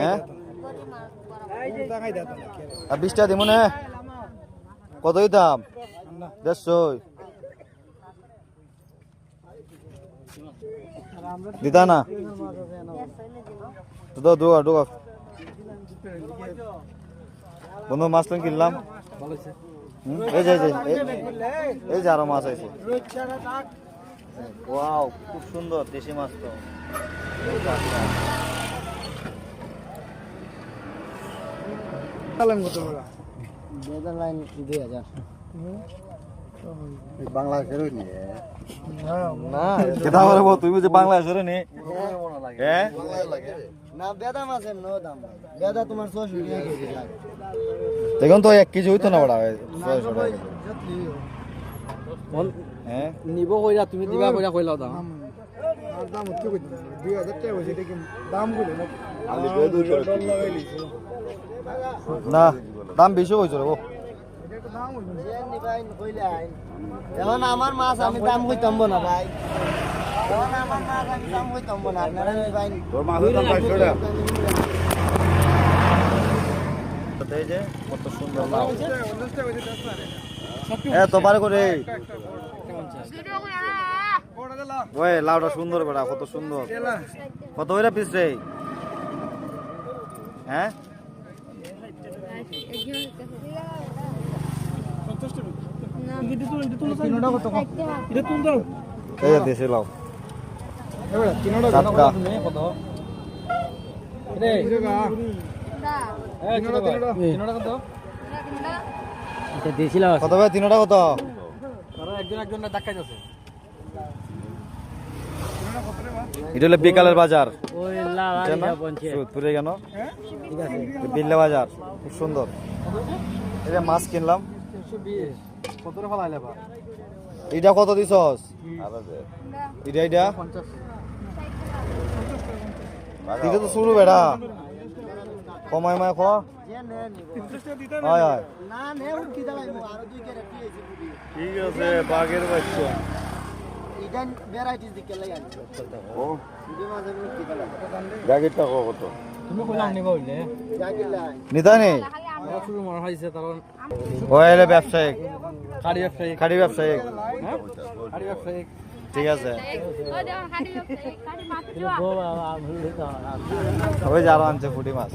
হ্যাঁ? বিশটা দিব না। কতই দাম? দেড়শোই। দিতা না? তো বন্ধু, মাছ তো কিনলাম। এই যে এই যে আরও মাছ আছে। ওয়াও, খুব সুন্দর দেশি মাছ তো। না কেতা বলব তুমি যে বাংলাদেশের নি হ্যাঁ। না কেজি লাগে। দেখুন তো এক কেজি হইতো না বড়া ছয়শো টাকা হ্যাঁ? নিব কইরা তুমি দিবা কইরা কইলাও দাম দাম কই? দুই হাজার টাকা হয়েছে দেখি দাম বলে না দাম বেশি হয়েছে রে ও। এখন আমার মাছ আমি দাম কইতাম না ভাই। কত সুন্দর লাউ এ তো করে ওই লাউটা সুন্দর বেড়া কত সুন্দর। কত ওইটা পিস রে? হ্যাঁ? কত? রে তিনটা কত? এটা দিয়েছিলাম কত ভাই? তিনটা কত? একজন একজন ধাক্কা যাচ্ছে। এটা হলো বিকালের বাজার। না? সুদপুরে কেন বিল্লা বাজার খুব সুন্দর। যে মাছ কিনলাম। এটা কত দিছস? এটা এটা এটা তো শুরু বেড়া কমাই মাই খ। হয় হয়। ঠিক আছে বাঘের বাচ্চা। ভ্যারাইটিস দিকে কত? তুমি শুরু কারণ ব্যবসায়িক। খাড়ি ব্যবসায়িক। হ্যাঁ? গাড়ি ঠিক আছে। ওই যে আনছে ফুটি মাছ।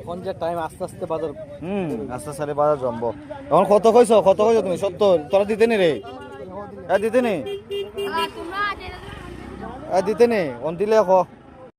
এখন যে টাইম আস্তে আস্তে বাজার হুম আস্তে সারে বাজার জমবো। এখন কত কইছো? কত কইছো তুমি? সত্তর? তোরা দিতে নি রে? দিতে নি দিতে নি অন দিলে